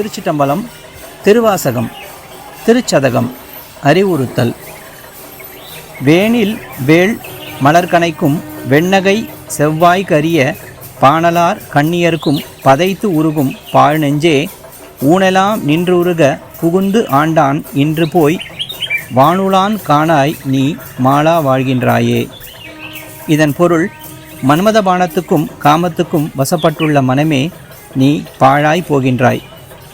திருச்சிட்டம்பலம் திருவாசகம் திருச்சதகம் அறிவுறுத்தல். வேனில் வேள் மலர்கனைக்கும் வெண்ணகை செவ்வாய்க்கரிய பாணலார் கண்ணியர்க்கும் பதைத்து உருகும் பாழ் நெஞ்சே ஊனெலாம் நின்றுருக புகுந்து ஆண்டான் இன்று போய் வானுலான் காணாய் நீ மாலா வாழ்கின்றாயே. இதன் பொருள் மன்மத பானத்துக்கும் காமத்துக்கும் வசப்பட்டுள்ள மனமே நீ பாழாய் போகின்றாய்.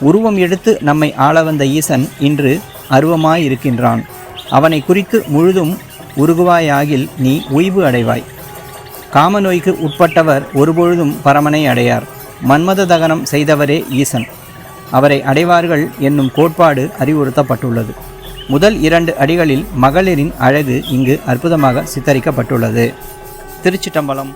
உருவம் எடுத்து நம்மை ஆள வந்த ஈசன் இன்று அருவமாயிருக்கின்றான். அவனை குறித்து முழுதும் உருகுவாயாகில் நீ உய்வு அடைவாய். காமநோய்க்கு உட்பட்டவர் ஒருபொழுதும் பரமனை அடையார். மன்மத தகனம் செய்தவரே ஈசன். அவரை அடைவார்கள் என்னும் கோட்பாடு அறிவுறுத்தப்பட்டுள்ளது. முதல் இரண்டு அடிகளில் மகளிரின் அழகு இங்கு அற்புதமாக சித்தரிக்கப்பட்டுள்ளது. திருச்சிட்டம்பலம்.